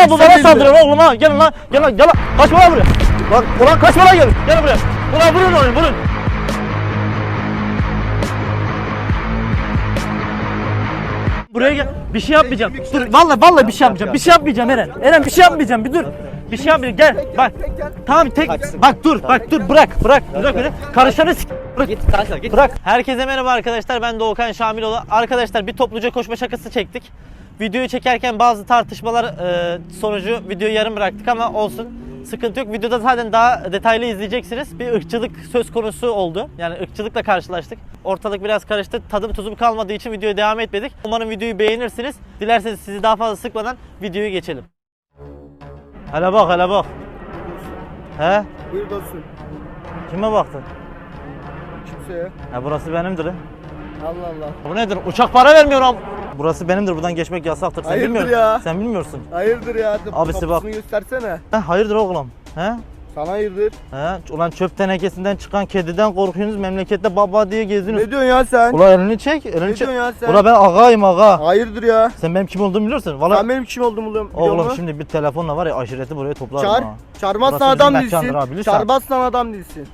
lan bu bana Çeksen saldırıyor oğlum ha. Gelin lan. Gelin lan. Gel lan. Kaçma lan buraya. Lan ulan kaçma lan gel. Gel buraya. Ulan vurun onu vurun. Buraya gel. Bir şey yapmayacağım. Dur vallahi vallahi bir şey yapmayacağım. Bir şey yapmayacağım Eren. Eren bir şey yapmayacağım. Bir dur. Bir şey yapmayacağım. Gel. Bak. Tamam tek. Bak dur. Bak dur bırak. Bırak. Bırak öyle. Karışanı s- Bırak. Git kanka git. Bırak. Herkese merhaba arkadaşlar. Ben Doğukan Şamiloğlu. Arkadaşlar bir topluca koşma şakası çektik. Videoyu çekerken bazı tartışmalar e, sonucu videoyu yarım bıraktık ama olsun. Sıkıntı yok. Videoda zaten daha detaylı izleyeceksiniz. Bir ırkçılık söz konusu oldu. Yani ırkçılıkla karşılaştık. Ortalık biraz karıştı. Tadım tuzum kalmadığı için videoya devam etmedik. Umarım videoyu beğenirsiniz. Dilerseniz sizi daha fazla sıkmadan videoya geçelim. Hele bak hele bak. He? Buyur dostum. Kime baktın? Kimseye. Ha burası benimdir. Allah Allah. Bu nedir? Uçak para vermiyorum. Burası benimdir. Buradan geçmek yasaktır. Sen Hayırdır bilmiyorsun. ya? Sen bilmiyorsun. Hayırdır ya? Abisi Kapısını bak. göstersene. He, hayırdır oğlum? He? Sana hayırdır. He? Ulan çöp tenekesinden çıkan kediden korkuyorsunuz. Memlekette baba diye geziyorsunuz. Ne diyorsun ya sen? Ulan elini çek. Elini Ne çek. diyorsun ya sen? Ulan ben ağayım ağa. Hayırdır ya? Sen benim kim olduğumu biliyorsun. Valla Sen benim kim olduğumu biliyor oğlum musun? şimdi bir telefonla var ya aşireti buraya toplarım Çağır. ha. Çağırmazsan Burası adam değilsin. Çağırmazsan adam değilsin.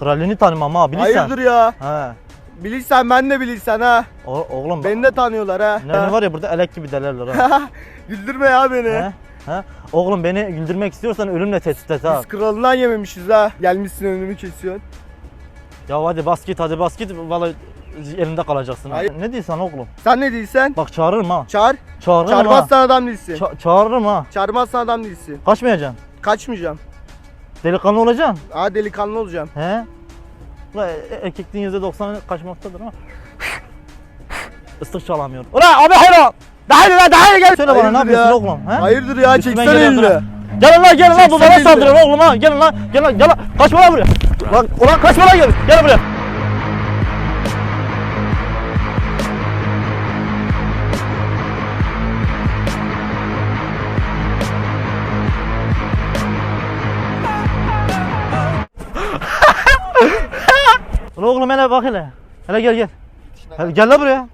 Kralini tanımam ha bilirsen. Hayırdır ya? He. Bilirsen ben de bilirsen ha. O, oğlum Beni de tanıyorlar ha. ne, ne var ya burada elek gibi delerler ha. Güldürme ya beni. He? He? Oğlum beni güldürmek istiyorsan ölümle tehdit et ha. Biz kralından yememişiz ha. Gelmişsin önümü kesiyorsun. Ya hadi bas git hadi bas git vallahi elinde kalacaksın. ha. Hayır. Ne diyorsun oğlum? Sen ne değilsen? Bak çağırırım ha. Çağır. Çağırırım ha. Çağırmazsan adam değilsin. Ça- çağırırım ha. Çağırmazsan adam değilsin. Kaçmayacaksın. Kaçmayacağım. Delikanlı olacaksın. Ha delikanlı olacağım. He? Ulan e- erkekliğin %90'ı kaçmaktadır ama. Islık çalamıyor. Ulan abi hayır Daha iyi lan daha iyi gel. Söyle bana ne yapıyorsun ya? oğlum? He? Hayırdır ya çeksene elini. Gelin lan gelin lan bu bana saldırıyor oğlum ha. Gelin lan gelin lan gel lan. Kaçma lan buraya. Ulan, ulan kaçma lan gel. Gel buraya. Ulan oğlum hele bak hele. Hele gel gel. Hele gel lan buraya.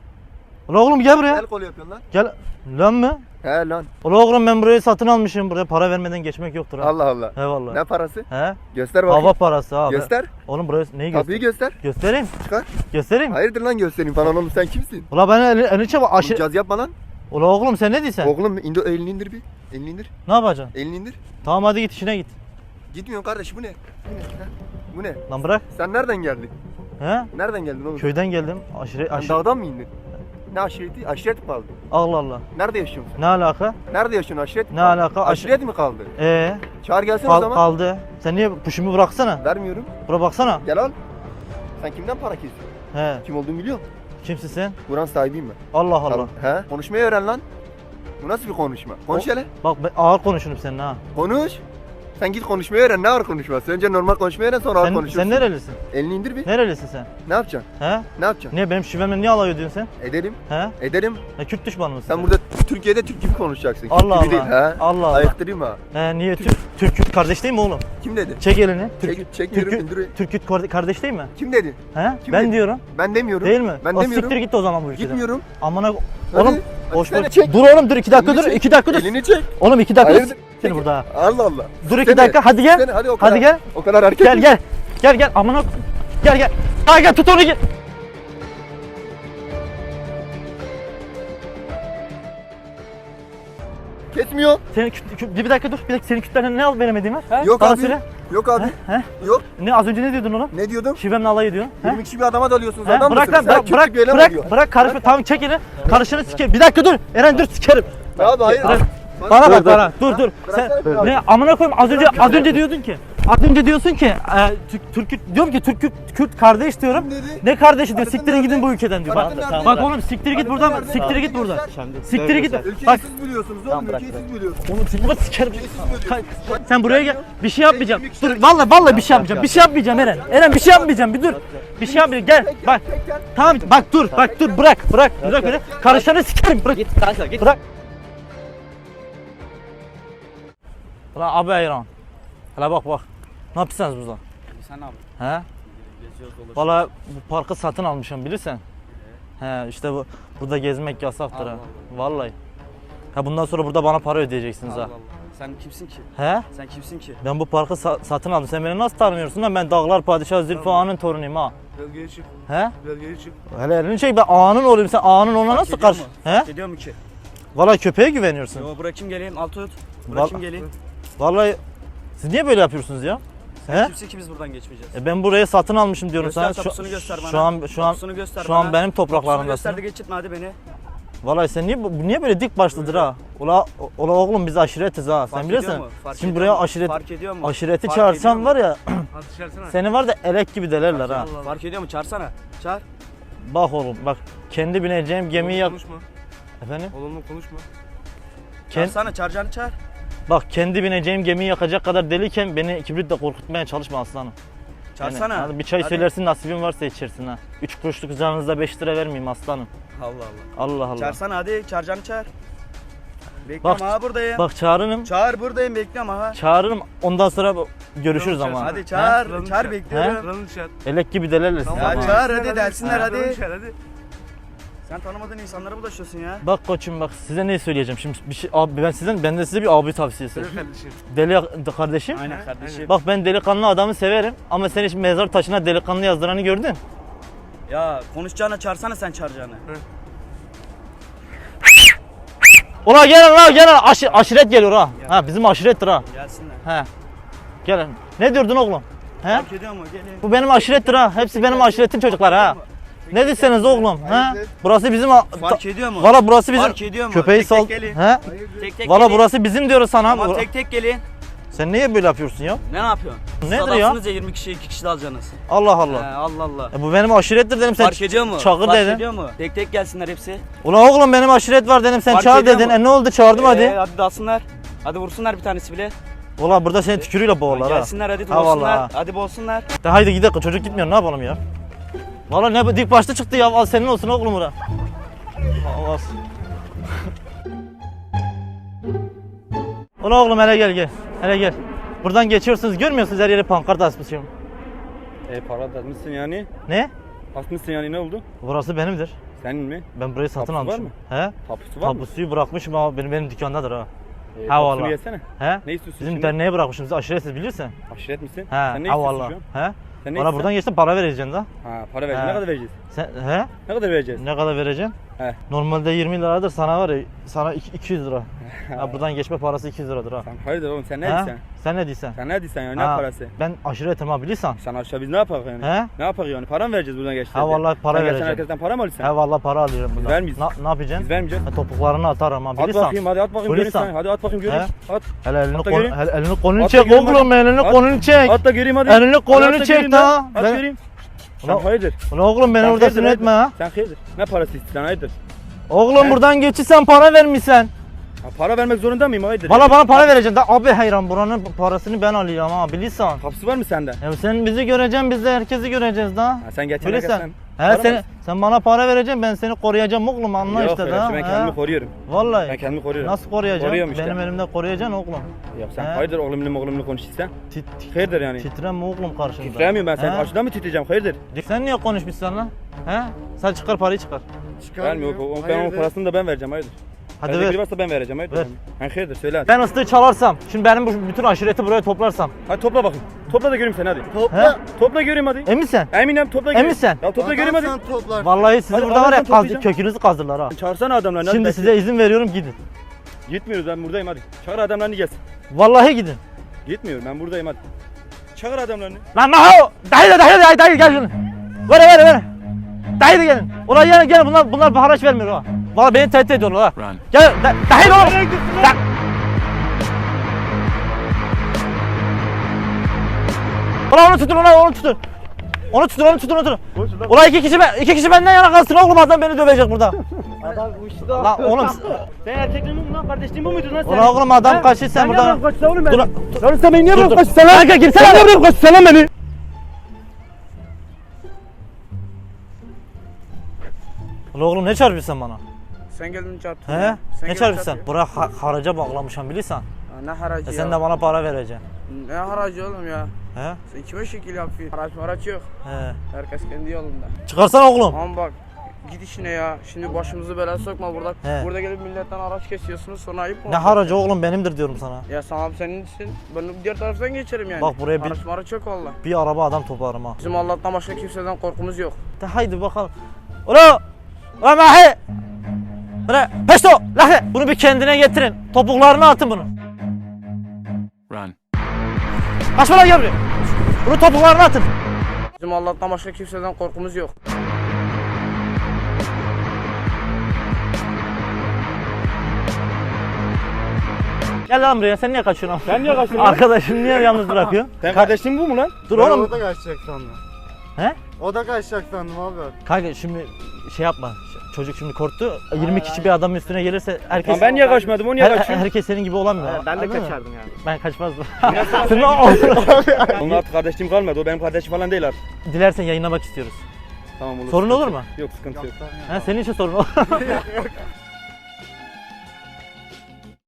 Ulan oğlum gel buraya. El kol yapıyorsun lan. Gel. Lan mı? He lan. Ulan oğlum ben burayı satın almışım. Buraya para vermeden geçmek yoktur ha. Allah Allah. Eyvallah. Ne parası? He? Göster bakayım. Hava parası abi. Göster. Oğlum buraya neyi göster? göster. Göstereyim. Çıkar. Göstereyim. Hayırdır lan göstereyim falan oğlum sen kimsin? Ulan ben elini, elini çabuk aşırı... Caz yapma lan. Ulan oğlum sen ne diyorsun? Oğlum indir elini indir bir. Elini indir. Ne yapacaksın? Elini indir. Tamam hadi git işine git. Gitmiyorsun kardeş bu ne? Bu ne? Bu ne? Lan bırak. Sen nereden geldin? He? Nereden geldin oğlum? Köyden geldim. Aşırı Sen aşırı. dağdan mı indin? Ne aşireti? Aşiret mi kaldı? Allah Allah. Nerede yaşıyorsun sen? Ne alaka? Nerede yaşıyorsun? Aşiret mi Ne kaldı? alaka? Aş- Aşiret mi kaldı? Ee, Çağır gelsene o kal- zaman. kaldı. Sen niye puşumu bıraksana? Vermiyorum. Bura baksana. Gel al. Sen kimden para kesiyorsun? He. Kim olduğumu biliyor musun? Kimsin sen? Buranın sahibiyim ben. Allah Allah. Tamam. He? Konuşmayı öğren lan. Bu nasıl bir konuşma? Konuş O- hele. Bak ben ağır konuşurum seninle ha. Konuş. Sen git konuşmayı öğren. Ne ağır konuşması? Önce normal konuşmayı öğren sonra ağır Sen, konuşursun. sen nerelisin? Elini indir bir. Nerelisin sen? Ne yapacaksın? He? Ne yapacaksın? Niye benim şivemle niye alay ediyorsun sen? Ederim. He? Ederim. Ne Kürt düşmanı mısın? Sen burada Türkiye'de Türk gibi konuşacaksın. Kürt Allah gibi değil. Allah. Allah Allah. Ayıktırayım ha. He niye Türk, Türk Kürt kardeş değil mi oğlum? Kim dedi? Çek elini. Türk, Çek, çek Türk, yürü indir. Türk Kürt kar- kardeş değil mi? Kim dedi? He? Kim ben dedi? diyorum. Ben demiyorum. Değil mi? Ben o demiyorum. siktir git o zaman bu ülkeden. Gitmiyorum. Amına. Oğlum boş çek. Dur oğlum dur iki dakika Elini dur. çek. iki dakika dur. Elini çek. Oğlum iki dakika dur. Hayırdır? Seni burada. Allah Allah. Dur iki Seni. dakika hadi gel. Seni, hadi o kadar. Hadi gel. O kadar hareket. Gel gel. Gel gel amına gel gel. Gel gel tut onu gel. Kesmiyor. Küt- bir dakika dur. Bir dakika senin kütlerden ne al veremediğim var? He? Yok Bana abi. söyle. Yok abi. He? Yok. Ne az önce ne diyordun oğlum? Ne diyordum? Şivemle alay ediyorsun. He? 20 kişi bir adama dalıyorsunuz. He? Adam Bırak mısınız? lan Sen bırak bırak bırak oluyor. bırak karışma tamam çek elini. Karışını sikerim. Bir dakika dur. Eren dur sikerim. Abi hayır. Bana bak bana. Dur dur. Sen ne amına koyayım az önce az önce diyordun ki. Az önce diyorsun ki e, Türk Türk diyorum ki Türk Kürt, Kürt kardeş diyorum. Kim dedi? Ne kardeşi diyor? Aradın Siktirin nerede? gidin bu ülkeden diyor. Bak, nerede? bak oğlum siktir git buradan. nerede? Siktir git buradan. göster. Siktir git. Ülkeyi Bak siz biliyorsunuz Tamam, oğlum. bırak, Ülkeyi bırak. siz biliyorsunuz. Oğlum git sikerim. Sen buraya gel. Bir şey yapmayacağım. Dur vallahi vallahi bir şey yapmayacağım. Bir şey yapmayacağım Eren. Eren bir şey yapmayacağım. Bir dur. Bir şey yapmayacağım. Gel. Bak. Tamam bak dur. Bak dur bırak. Bırak. Bırak öyle. Karışanı sikerim. Bırak. Git kanka git. Bırak. Ulan abi Eyran. Hele bak bak. Ne yapıyorsunuz burada? Sen abi. He? Geziyoruz dolaşıyoruz. Valla bu parkı satın almışım bilirsen. He işte bu burada gezmek yasaktır Allah ha. Allah. Vallahi. Ha bundan sonra burada bana para ödeyeceksiniz Allah ha. Allah. Sen kimsin ki? He? Sen kimsin ki? Ben bu parkı sa- satın aldım. Sen beni nasıl tanımıyorsun lan? Ben Dağlar Padişahı Zülfü Ağa'nın torunuyum ha. Belgeye çık. He? Belgeye çık. Hele elini çek ben ağanın olayım. Sen ağanın ona nasıl karşı? He? Fark ediyor mu ki? Vallahi köpeğe güveniyorsun. Yo bırakayım geleyim al tut. Val- Bırakayım geleyim. Vallahi siz niye böyle yapıyorsunuz ya? He? Kimsin ki biz buradan geçmeyeceğiz? E ben burayı satın almışım diyorum Göster sana. Şu, tapusunu göster bana. şu an şu an Tapusunu göster şu an bana. benim Tapusunu topraklarımdasın. göster de geçitme hadi beni. Vallahi sen niye bu- niye böyle dik başlıdır ha? Ula, ula oğlum biz aşiretiz ha. Sen Fark bilirsin. ediyor mu? Fark Şimdi ediyor buraya mu? aşiret Fark ediyor mu? aşireti Fark çağırsam ediyor var ya Hadi seni var da elek gibi delerler ha. Fark ediyor mu? Çağırsana. Çağır. Bak oğlum bak kendi bineceğim gemiyi yak. Konuşma. Efendim? Olumlu konuşma. Kend- Çağırsana çağıracağını çağır. Bak kendi bineceğim gemiyi yakacak kadar deliyken beni kibritle korkutmaya çalışma aslanım. Yani, Çağırsana. hani bir çay Hadi. söylersin nasibin varsa içersin ha. Üç kuruşluk canınızda 5 lira vermeyeyim aslanım. Allah Allah. Allah Allah. Çağırsana hadi çağıracağını çağır. Bekliyorum Bak- ha buradayım. Bak çağırırım. Çağır buradayım bekliyorum ha. Çağırırım ondan sonra bu- görüşürüz Tamam, ama. Hadi çağır, Kralın çağır çağır. bekliyorum. Kralın. Elek gibi delerler sizi Ya ama. çağır hadi dersinler hadi. hadi. Sen tanımadığın insanlara bulaşıyorsun ya. Bak koçum bak size ne söyleyeceğim şimdi bir şey abi ben sizden ben de size bir abi tavsiyesi. Söyle kardeşim. Deli kardeşim. Aynen kardeşim. Bak ben delikanlı adamı severim ama sen hiç mezar taşına delikanlı yazdıranı gördün. Ya konuşacağına çağırsana sen çağıracağını. Ulan gelin lan gelin Aşi- aşiret geliyor ha. Ha bizim aşirettir ha. Gelsinler. He. Gelin. Ne diyordun oğlum? He? Fark ediyor mu? Gelin. Bu benim aşirettir ha. Hepsi benim aşiretin çocukları ha. Ne diyorsunuz oğlum? He? Burası bizim Fark ediyor mu? Valla burası bizim Fark ediyor mu? köpeği Tek tek sal. gelin. He? Tek tek Valla gelin. burası bizim diyoruz sana. Tamam tek tek gelin. Sen niye böyle yapıyorsun ya? Ne yapıyorsun? Nedir ya? adamsınız ya 20 kişi 2 kişi de alacaksınız. Allah He, Allah. Allah Allah. E bu benim aşirettir dedim sen. Fark ediyor mu? Çakır Fark dedin. ediyor mu? Tek tek gelsinler hepsi. Ulan oğlum benim aşiret var dedim sen Fark çağır ediyor dedin. mu? E ne oldu çağırdım Ee, hadi. hadi dalsınlar. Hadi vursunlar bir tanesi bile. Ulan burada seni tükürüyle boğarlar ha. Gelsinler hadi Ha vallahi. Hadi bolsunlar. De haydi gidelim çocuk gitmiyor ne yapalım ya. Valla ne dik başta çıktı ya al senin olsun oğlum bura. Allah. Ulan oğlum hele gel gel. Hele gel. Buradan geçiyorsunuz görmüyorsunuz her yere pankart asmışım. E para da atmışsın yani. Ne? Atmışsın yani ne oldu? Burası benimdir. Senin mi? Ben burayı satın Tapusu var almışım. mı? He? Tapusu var? Tapusuyu bırakmışım ama benim benim dükkandadır ha. E, Ha vallahi. yesene. He? Ne istiyorsun Bizim şimdi? derneğe bırakmışım. Siz aşiretsiz bilirsin. Aşiret misin? He. Sen ne ha istiyorsun vallahi. şu an? He? Sen ne Bana buradan geçtin para vereceksin da. Ha para vereceğiz. He. Ne kadar vereceğiz? Sen he? Ne kadar vereceğiz? Ne kadar vereceğim? He. Normalde 20 liradır sana var ya sana iki- 200 lira. ha, buradan geçme parası 200 liradır ha. Sen hayırdır oğlum sen ne diyorsun? Sen ne diyorsun? Sen ne diyorsun ya? Ne Ha, parası? Ben aşiretim ha bilirsen. Sen aşağı biz ne yapak yani? He? Ne yapak yani? Para mı vereceğiz buradan geçti? Ha, vallahi para sen vereceğim. Herkesten para mı alıyorsun? He vallahi para alıyorum buradan. vermeyiz. Na- ne yapacaksın? Biz vermeyeceğiz. Ha, topuklarını atarım ha At bilirsen. bakayım hadi at bakayım göreyim Bilirsen. sen. Hadi at bakayım göreyim. At. Hele elini, göreyim. hele elini kolunu At da çek göreyim oğlum elini At. kolunu çek. At da göreyim hadi. Elini Hadi kolunu at da çek göreyim. At Ben- göreyim. Sen Ulan- hayırdır? Ulan oğlum beni Sen orada hayırdır, sinir etme ha. Sen hayırdır? Ne parası istiyorsun hayırdır? Oğlum He? buradan geçirsen para vermişsen. Para vermek zorunda mıyım hayırdır? Valla bana para vereceksin. Da, abi hayran buranın parasını ben alıyorum ha bilirsen. Kapısı var mı sende? Ya sen bizi göreceksin biz de herkesi göreceğiz da. Ha, sen geçen Bilirsen. He sen, sen bana para vereceksin ben seni koruyacağım oğlum anla Yok işte da. ben he. kendimi koruyorum. Vallahi. Ben kendimi koruyorum. Nasıl koruyacaksın? Koruyorum işte. Benim elimde koruyacaksın oğlum. Ya sen He. hayırdır oğlumlu oğlumlu konuşursan? Tit, tit, Hayırdır yani? titreme oğlum karşımda. Titremiyorum ben sen. He? Aşıdan mı titreyeceğim? Hayırdır? Sen niye konuşmuşsun lan? He? Sen çıkar parayı çıkar. Vermiyor. o- o- Ben onun parasını da ben vereceğim. Hayırdır? Hadi Hadi biri ver. varsa ben vereceğim. Hayırdır? Ver. Hayırdır söyle hadi. Ben ıslığı çalarsam, şimdi benim bu bütün aşireti buraya toplarsam. Hadi topla bakayım. Topla da göreyim seni hadi. He? Topla göreyim hadi. Emin sen? Eminim topla göreyim. Emin sen? Ya topla göreyim hadi. Sen toplar. Vallahi sizi Hadi burada var ya Allah'tan kaz, toplayacağım. kökünüzü kazdırlar ha. Çağırsana adamlarını. hadi Şimdi belki- size izin veriyorum gidin. Gitmiyoruz ben buradayım hadi. Çağır adamlarını gelsin. Vallahi gidin. Gitmiyorum ben buradayım hadi. Çağır adamlarını. Lan Maho! Dayı da dayı dayı dayı gel şunu. Ver ver ver. Dayı da gelin. Ulan gel gel bunlar bunlar bir haraç vermiyor ha. Vallahi beni tehdit ediyorlar ha. Gel da, dayı da oğlum. Da- Ulan onu tutun ulan onu tutun. Onu tutun onu tutun onu tutun. Ulan iki kişi ben, iki kişi benden yana kalsın oğlum adam beni dövecek burada. Adam uçtu. Lan oğlum Sen erkekliğin mi lan? Kardeşliğin bu muydu lan sen? ulan oğlum adam kaçtı sen burada. kaçsın oğlum Dur. Lan sen beni niye Dur, bırak dur. kaçsın lan? Kanka girsene. Sen niye bırak kaçsın lan beni? Ulan oğlum ne çarpıyorsun sen bana? Sen geldin çarptın. He? Sen Ne çarpıyorsun? Buraya ha- haraca bağlamışım bilirsen. Ne haracı E ya? sen de bana para vereceksin. Ne haracı oğlum ya? He? Sen kime şekil yapıyorsun? Haraç maraç yok. He. Herkes kendi yolunda. Çıkarsana oğlum. Ama bak Git işine ya. Şimdi başımızı belaya sokma burada. He. Burada gelip milletten araç kesiyorsunuz sonra ayıp mı? Ne haracı oğlum benimdir diyorum sana. Ya sana senin için ben diğer taraftan geçerim yani. Bak buraya bir- Araç maraç yok valla. Bir araba adam toplarım ha. Bizim Allah'tan başka kimseden korkumuz yok. De haydi bakalım. Ulan! Ulan mahi! Ulan pesto! Lahi! Bunu bir kendine getirin. Topuklarına atın bunu. Run. Kaçma lan gel buraya. Bunu topuklarına atın. Bizim Allah'tan başka kimseden korkumuz yok. Gel lan buraya sen niye kaçıyorsun? Sen niye lan? Arkadaşını niye yalnız bırakıyorsun? Sen kardeşin bu mu lan? Dur Ben oğlum. O da kaçacak sandım. He? O da kaçacak sandım abi. Kanka şimdi şey yapma. Çocuk şimdi korktu. 20 kişi bir adamın üstüne gelirse herkes... Lan ben niye kaçmadım o niye Her- kaçıyor? herkes senin gibi olamıyor. Ben de Anladın mı? kaçardım yani. Ben kaçmazdım. Onun artık kardeşliğim kalmadı. O benim kardeşim falan değil artık. Dilersen yayınlamak istiyoruz. Tamam olur. Sorun olur mu? Yok sıkıntı yok. Ha, senin için sorun olur.